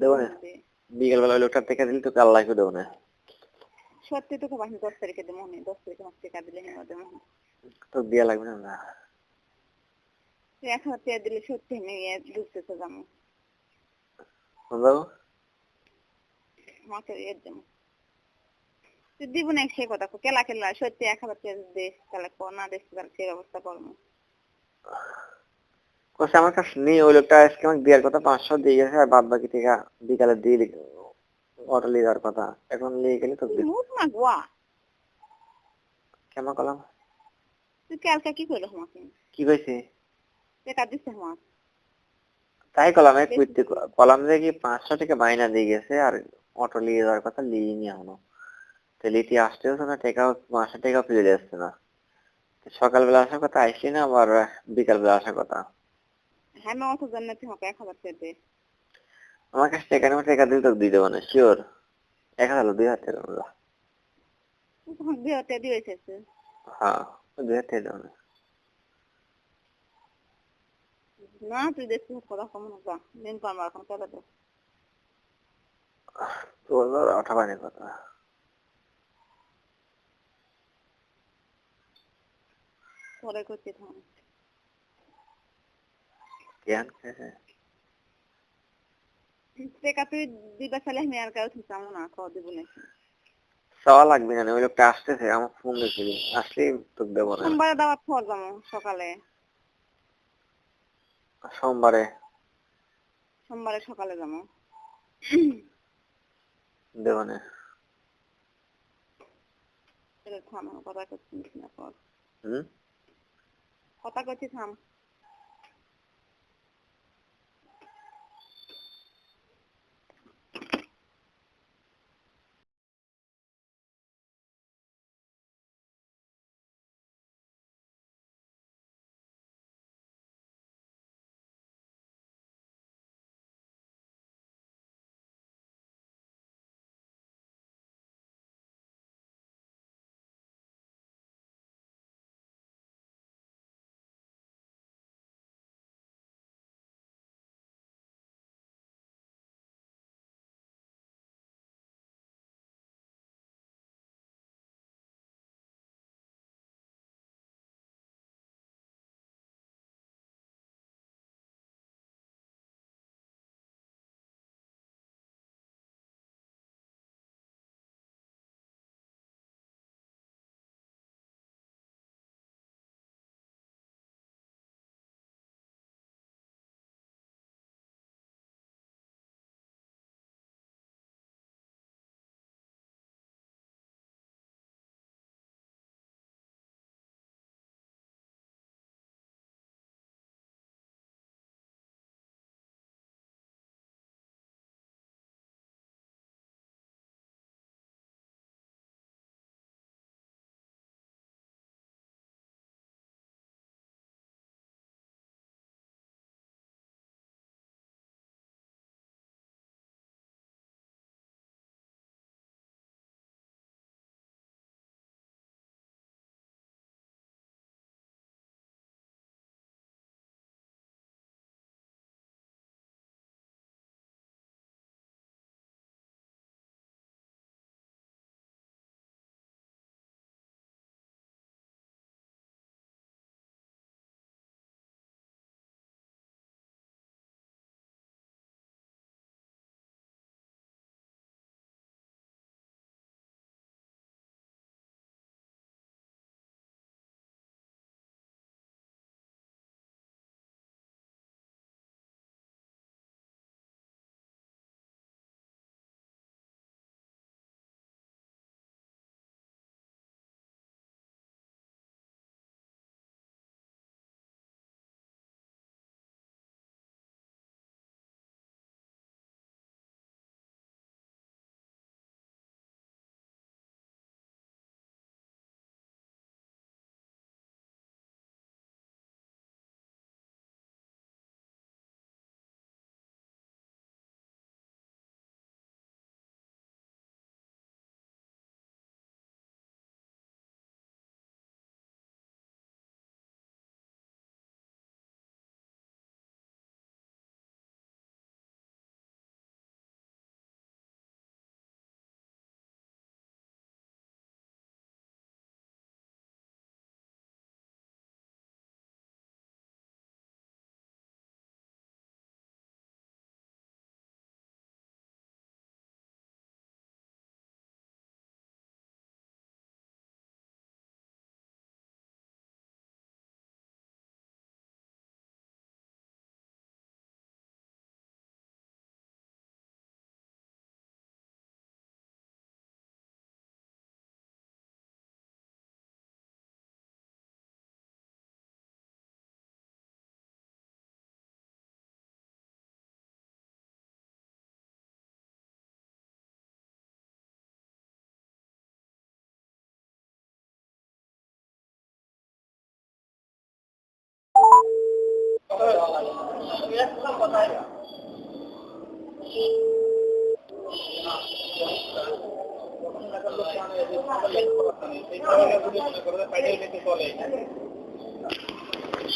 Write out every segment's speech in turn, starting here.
দেবো না। বিকেলবেলা ওই টাকা দিলে তোকে আল্লাহ দেবো না। সত্যি বাহিনী দশ তারিখে দেবো নি দশ তারিখে আমার টাকা দিলে দেবো তো দেওয়া লাগবে না টাকা দিলে সত্যি নিয়ে ঢুকতে তো যাব। বাবু? ইয়ে দেবো। তুই দিব না সে কথা কো, কেলা কেলা সত্যি এক হাজার টাকা তাহলে না দেশ তাহলে সে ব্যবস্থা করব। কোসে আমার কাছে নেই ওই লোকটা আজকে আমাকে দেওয়ার কথা পাঁচশো দিয়ে গেছে আর বাদ বাকি টাকা বিকালে দিয়ে অটো নিয়ে যাওয়ার কথা এখন নিয়ে গেলে তো কেমন করলাম? তুই কালকে কি করল আমাকে? কি কইছে? টাকা দিচ্ছে আমার তাই কলাম কুইতে কলাম যে কি পাঁচশো টাকা বাইনা দিয়ে গেছে আর অটো নিয়ে যাওয়ার কথা নিয়ে নি এখনও। তো লিটি আসতে হচ্ছে না টাকা পাঁচশো টাকা ফিরে যাচ্ছে না। সকালবেলা আসার কথা আইসি না আবার বিকালবেলা আসার কথা। তুই আমাকে এক হাজার টাকা দে। আমার কাছে টাকা নেওয়া টাকা দিলে তোকে দিয়ে দেবো না শিওর এক হাজার দুই হাজার টাকা দেবো। দুই হাজার টাকা দিয়ে এসেছে। হ্যাঁ দুই হাজার টাকা দেবো না। না তুই দেখছি কথা কম না দিন পারব এখন টাকা দে তোর ধর আঠাবানের কথা। পরে করছি থাম জ্ঞান খেয়েছে টাকা তুই দিবা চাইলে আমি আর কাউ ঠিক না খাওয়া দেবো নাকি চাওয়া লাগবে না ওই লোকটা আসতেছে আমার ফোন দিয়েছিলি আসলেই তোকে দেবো না। সোমবারে দাওয়াত খাওয়া যাব সকালে। সোমবারে? সোমবারে সকালে যাব। দেবো না। কথা করছিস না কর হুম? কথা করছি থাম।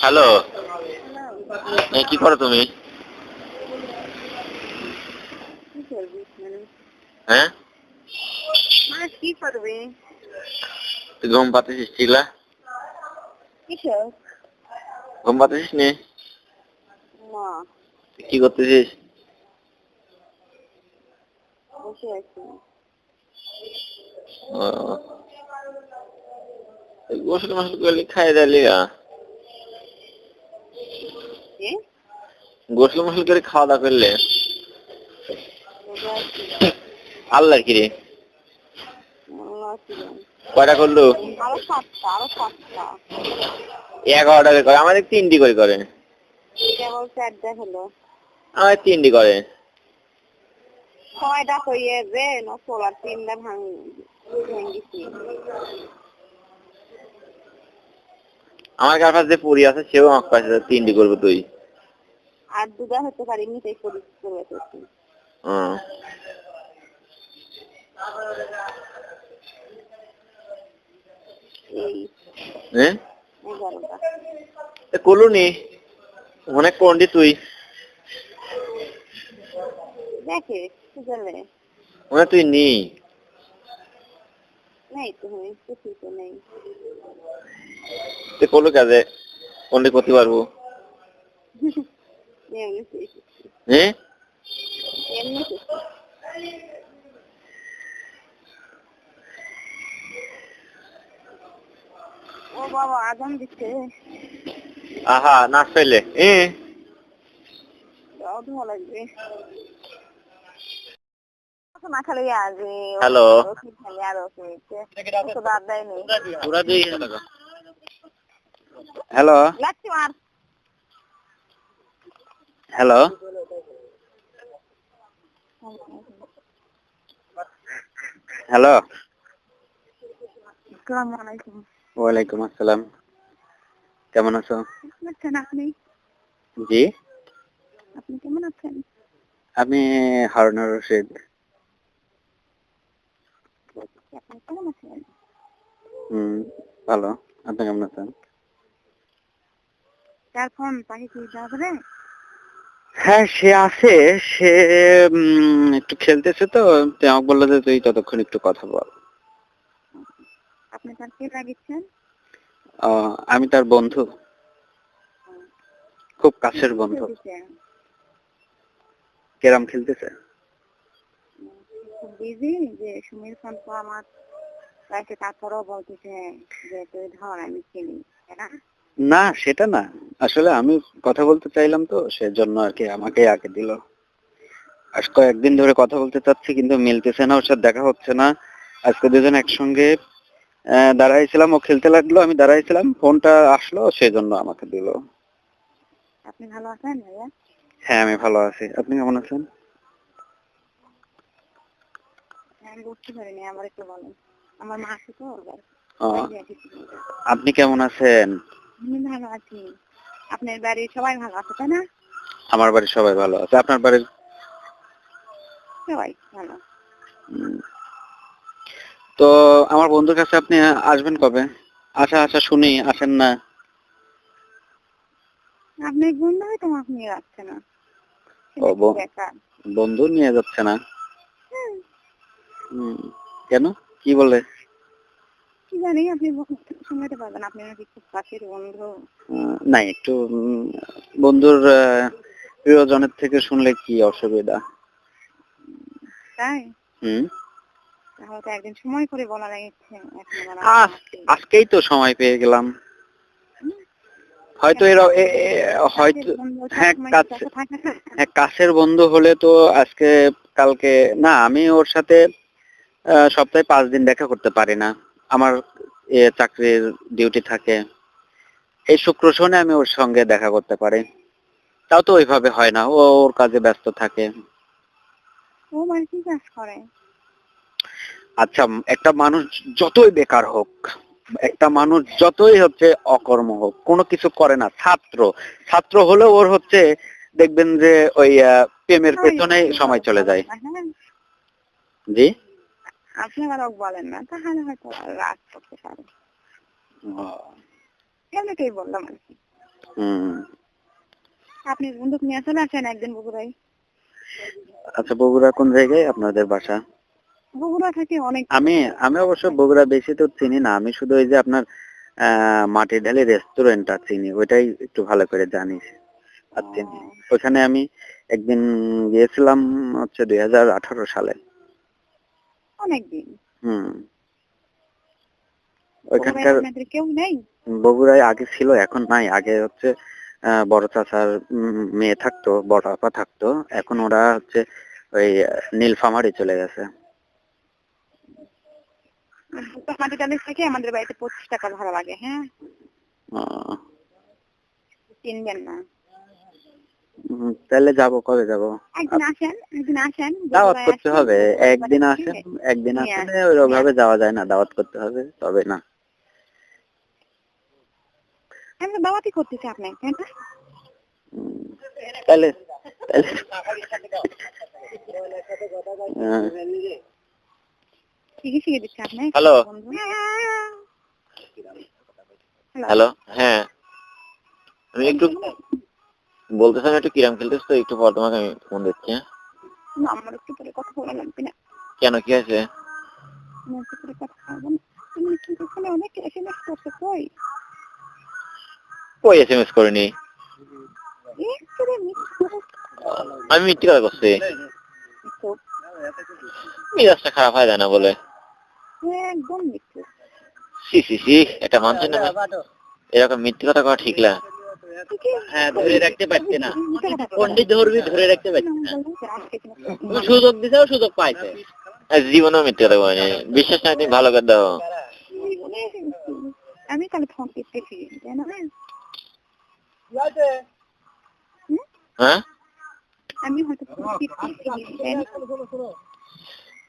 হ্যালো। কি করো তুমি? হ্যাঁ? কি করবি তুই ঘুম কিসব ঘুম পাতেছিস নি? কি করতেছিস? গোসল মাসল করলে খাই দিলি গোসল মাসল করে খাওয়া দাওয়া করলে। আল্লাহ কি রে আল্লাহ কি জানে। কয়টা করল? এগারোটা করে করে আমাদের তিনটি করে করে। কেবল চারটা হলো। আমাদের তিনটি করে। ছয়টা হইয়ে যে নকল তিনটা ভাঙ ভেঙ্গেছি আমার যে পুরি আছে সেও আমার কাছে তিনটি করব তুই। আর দুটা হতে পারি মিটাই করি করবে হুম। এই হ্যাঁ করলুনি অনেক কোনটি তুই। দেখে কি জানে মনে তুই নি। নেই তো কিছুই তো নেই। তুই করল কাজে কোনটি করতে পারব। হ্যাঁ ও বাবা আজান দিচ্ছে। আহা নাচ পাইলে এ যাও ধোয়া লাগবে না খালি আগে হ্যালো। হ্যালো হ্যালো হ্যালো আসসালামু আলাইকুম ওয়ালাইকুম আসসালাম কেমন আছো? আছেন আপনি? জি। আপনি কেমন আছেন? আমি হারুনুর রশিদ। আপনি কেমন আছেন? হুম ভালো। আপনি কেমন আছেন? তার ফোন তাকে কি যাবে? হ্যাঁ সে আছে। সে একটু খেলতেছে তো। আমাকে বলল যে তুই ততক্ষণ একটু কথা বল। আপনি তার কে লাগিয়েছেন? আমি তার বন্ধু। খুব কাছের বন্ধু। কেরাম খেলতেছে। বিজি যে সুমির ফোন তো আমার কাছে তারপরেও বলতেছে যে তুই ধর আমি খেলি না? না সেটা না। আসলে আমি কথা বলতে চাইলাম তো সেজন্য আর কি আমাকে আগে দিল। আজ কয়েকদিন ধরে কথা বলতে চাচ্ছি কিন্তু মিলতেছে না ওর সাথে দেখা হচ্ছে না। আজকে দুজন একসঙ্গে দাঁড়াইছিলাম ও খেলতে লাগল আমি দাঁড়াইছিলাম ফোনটা আসলো সেজন্য আমাকে দিল। আপনি ভালো আছেন ভাইয়া? হ্যাঁ আমি ভালো আছি। আপনি কেমন আছেন? হ্যাঁ। আপনি কেমন আছেন? আমি ভালো আছি। আপনার বাড়ির সবাই ভালো আছে তাই না? আমার বাড়ির সবাই ভালো আছে। আপনার বাড়ির সবাই ভালো। তো আমার বন্ধুর কাছে আপনি আসবেন কবে? আচ্ছা আচ্ছা শুনি আসেন না। আপনি বন্ধু হয়তো আমাকে নিয়ে যাচ্ছে না। বন্ধু নিয়ে যাচ্ছে না? কেন? কি বলে? কি জানি আপনি শুনতে পারবেন আপনি নাকি খুব কাছের বন্ধু। না একটু বন্ধুর প্রিয়জনের থেকে শুনলে কি অসুবিধা? তাই? হুম। তাহলে একদিন সময় করে বলা লাগছে এখন আবার আজ আজকেই তো সময় পেয়ে গেলাম। হয়তো এর হয়তো হ্যাঁ, কাছে- হ্যাঁ কাছের বন্ধু হলে তো আজকে কালকে না আমি ওর সাথে সপ্তাহে পাঁচ দিন দেখা করতে পারি না। আমার চাকরির ডিউটি থাকে। এই শুক্র শনি আমি ওর সঙ্গে দেখা করতে পারি। তাও তো ওইভাবে হয় না। ও ওর কাজে ব্যস্ত থাকে। ও মানে কি কাজ করে? আচ্ছা একটা মানুষ যতই বেকার হোক একটা মানুষ যতই হচ্ছে অকর্ম হোক কোনো কিছু করে না ছাত্র। ছাত্র হলেও ওর হচ্ছে দেখবেন যে ওই প্রেমের পেছনে সময় চলে যায়। হ্যাঁ। জি? আপনি ওকে বলেন না তাহলে হয়তো রাগ করতে পারে। এমনিতেই বললাম আর কি। হুম। আপনি বন্দুক নিয়ে চলে আসেন একদিন বগুড়ায়। আচ্ছা বগুড়া কোন জায়গায়? আপনাদের বাসা? বগুড়া থেকে অনেক। আমি আমি অবশ্য বগুড়া বেশি তো চিনি না। আমি শুধু ওই যে আপনার মাটির ঢালি রেস্টুরেন্টটা চিনি ওইটাই একটু ভালো করে জানি। আর চিনি। ওখানে আমি একদিন গিয়েছিলাম হচ্ছে দুই হাজার আঠারো সালে। অনেক হুম। ওইখানকার কেউ নেই? বগুড়ায় আগে ছিল এখন নাই। আগে হচ্ছে আহ, বড় চাচার মেয়ে থাকতো বড় আপা থাকতো। এখন ওরা হচ্ছে ওই নীলফামারি চলে গেছে। থেকে আমাদের বাড়িতে পঁচিশ টাকা ভাড়া লাগে হ্যাঁ? আহ, চিনবেন না। তাহলে যাব কবে যাব? একদিন আসেন একদিন আসেন দাওয়াত করতে হবে। একদিন আসেন একদিন আসলে আসেন, ওইভাবে যাওয়া যায় না দাওয়াত করতে হবে তবে না। আমি দাওয়াতই করতেছি আপনাকে তাই তাহলে তাহলে। আহ, ঠিকই শিখে দিচ্ছে আপনি হ্যালো। হ্যালো হ্যাঁ। আমি একটু বলতেছিলাম একটু কিরাম খেলতেছ তো একটু পর তোমাকে আমি ফোন দিচ্ছি হ্যাঁ? না, আমার একটু পরে কথা বলা লাগবে না। কেন কি আছে অনেক এসএমএস করছ কই? কই করিনি? আমি মিথ্যে কথা করছি মিজাজটা খারাপ হয় না বলে। সি সি সি এটা মানছে না? এরকম মিথ্যে কথা কওয়া ঠিক না। হ্যাঁ ধরে রাখতে পারছি না। পন্ডিত ধরবি ধরে রাখতে পারছি না। সুযোগ দিতেও সুযোগ পাইছে। জীবনেও মিথ্যে কথা কয়নি বিশ্বাস না তুমি ভালো করে দাও। আমি তাহলে ফোন করতেছি? হ্যাঁ? আমি হয়তো ফোন করতেছি তাই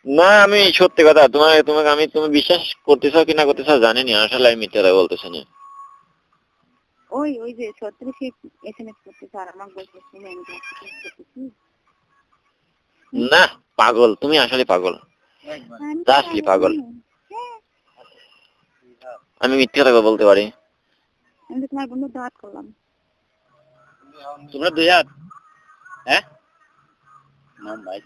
না? আমি সত্যি কথা তোমার তোমাকে আমি তুমি বিশ্বাস করতেছো কি না করতেছো জানি না আসলে আমি মিথ্যে কথা বলতেছি না। ওই ওই যে ছত্রিশে এসএমএস করতেছে আর আমার বলতেছে আমি না পাগল তুমি আসলে পাগল। আমি আসলে পাগল। হ্যাঁ। আমি মিথ্যে কথা বলতে পারি। আমি তোমার বন্ধু দাওয়াত করলাম। তোমরা দুই হাত হ্যাঁ? না ভাই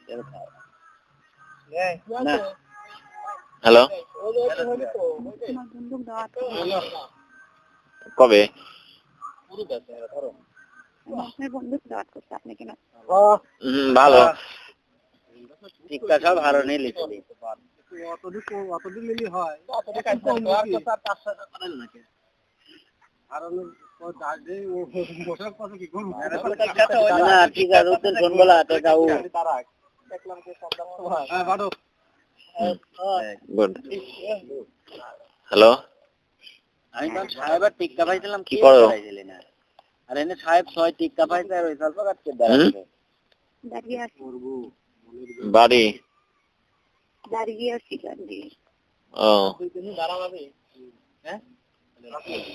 হ্যালো কবে? ভালো। টিক্কা সব লিখলি না ঠিক আছে ফোন বলা টেকা উ গুড। হ্যালো? আমি তো সাহেবের টিক্কা পাইছিলাম কি করো? আর এনে সাহেব ছয় টিক্কা পাইছে আর ওই স্বল্প কাটকে বাড়ি? দাঁড়িয়ে আছি দাঁড়িয়ে। ও। আপনি তো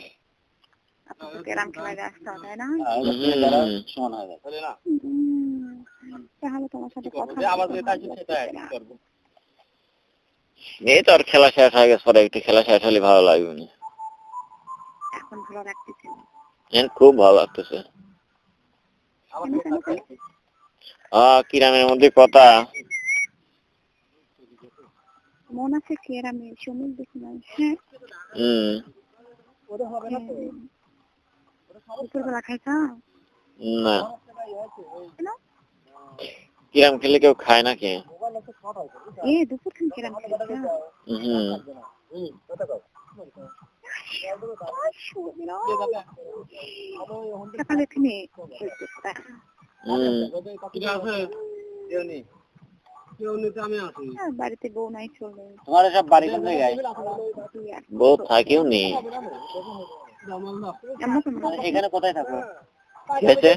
খেলায় ব্যস্ত তাই না তাহলে তোমার সাথে কথা। এই তো আর খেলা শেষ হয়ে গেছে পরে একটু খেলা শেষ হলে ভালো লাগবে না এখন ভালো লাগতেছে খুব ভালো লাগতেছে কিরামের মধ্যে কথা মন আছে দেখি না হ্যাঁ হম। দুপুরবেলা খাইছা না কিরাম খেলে কেউ খায় নাকি এ দুপুর খান ক্যারাম খাইছা হম সকালে তুমি হ্যাঁ, বাড়িতে বউ নাই চলে তোমার সব বাড়ি কি আর বউ থাকিও নি এমন তো না। এখানে কোথায় থাকো? গেছে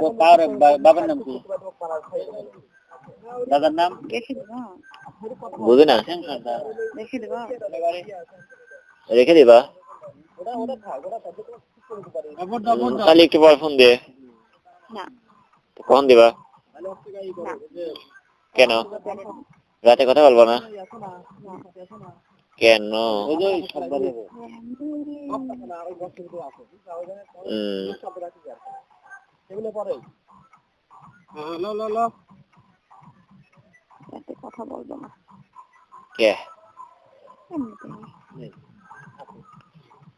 তো কার বাবার নাম কি? দাদার নাম? বুঝি না রেখে দিবা। তাহলে একটু পর ফোন দিয়ে দিবা? কেন? রাতে কথা বলব না? কথা বলব না কে?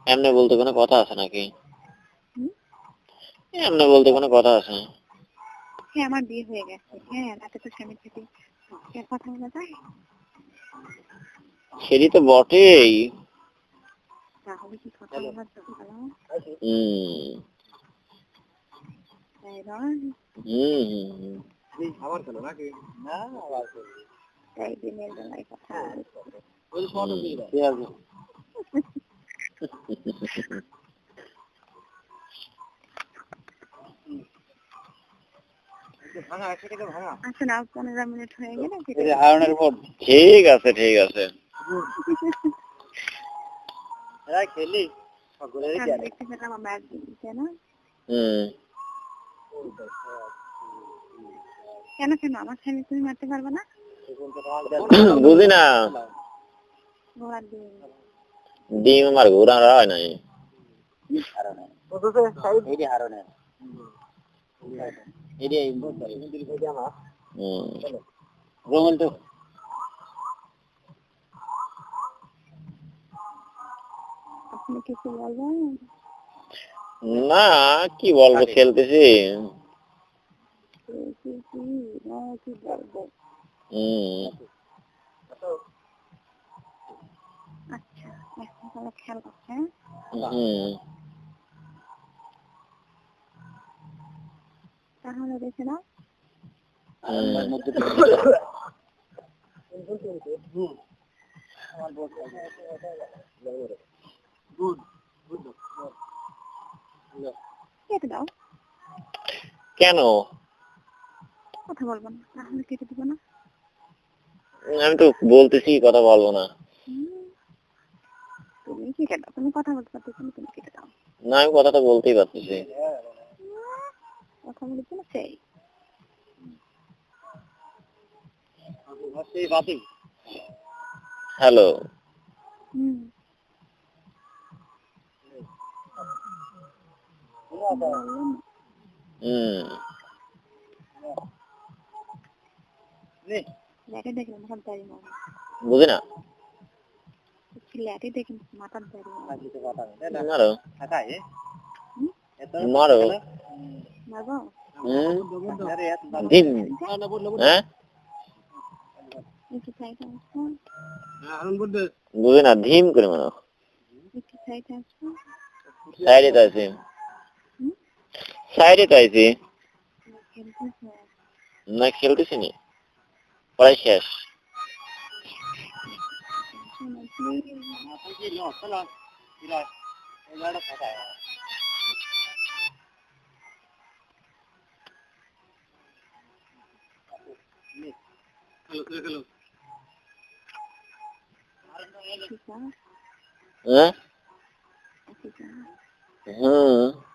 এমনি বলতে কোনো কথা আছে নাকি? এমনি বলতে কোনো কথা আছে? হ্যাঁ আমার বিয়ে হয়ে গেছে। হ্যাঁ রাতে তো স্বামীর সাথে কথা বলা যায়? সেটি তো বটেই। তাহলে আছে ঠিক বলা হয়ে দেখতে পেলাম আমার একদিন তাই কেন কেন? আমার স্বামী তুমি মারতে পারবে না? বুঝি না। ডিম। আমার ঘুরা হয় নাই। হম। আপনি কিছু বলবেন? না কি বলব খেলতেছি। কি? বলব? হম। আচ্ছা এখন তাহলে খেয়াল করছে হ্যাঁ? হম। তাহলে দেখে নাও। কেটে দাও। কেন? কথা বলব না তাহলে কেটে দিব না। আমি তো বলতেছি কথা বলব না। তুমি কেটে দাও? তুমি কথা বলতে পারছ না তুমি কেটে দাও। না আমি কথাটা বলতেই পারতেছি। কথা বলেছ না সেই। হ্যালো। হুম। বললাম না। হম ল্যাটে দেখে মাথার দাড়ি মারো বুঝি না ল্যাটে দেখে মাথার দাড়ি মারো মারো মারো মারবো হম ডিম হ্যাঁ একটু সাইডে আসবো বুঝি না ধিম করে মারো একটু সাইডে আসবো সাইডে তো আছি সাইডে তো আছি খেলতেছে না খেলতেছি নি পড়াই শেষ শোনো প্লিজ ঠিক আছে হ্যাঁ ঠিক আছে হুম হুম বুঝিনি আসুন হ্যাঁ সাইডে আসুন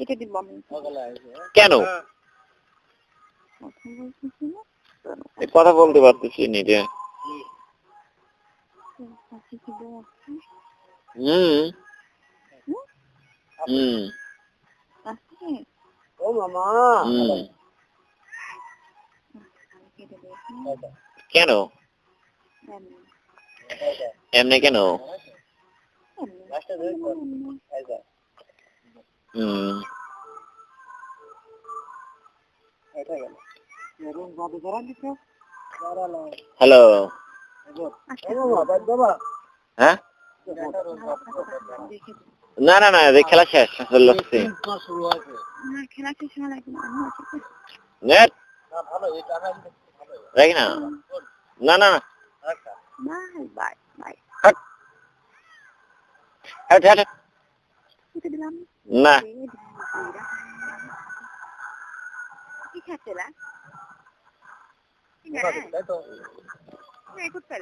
এটা দিব আমি। কেন? কথা বলতেছি না এ কথা বলতে পারতেছি নি রে তোর কাছে কি বউ আছে? হুম। হুম? কেটে কেন? এমনি কেন? হ্যালো হ্যাঁ? না না না খেলা শেষ চলে খেলা শেষ হওয়ার আগে আমি আছি তো। নেট? রাখি না? না না না। Bye bye bye. হাট। হাট হাট। কেটে দিলাম না কি খাচ্ছে না ঠিক আছে করতে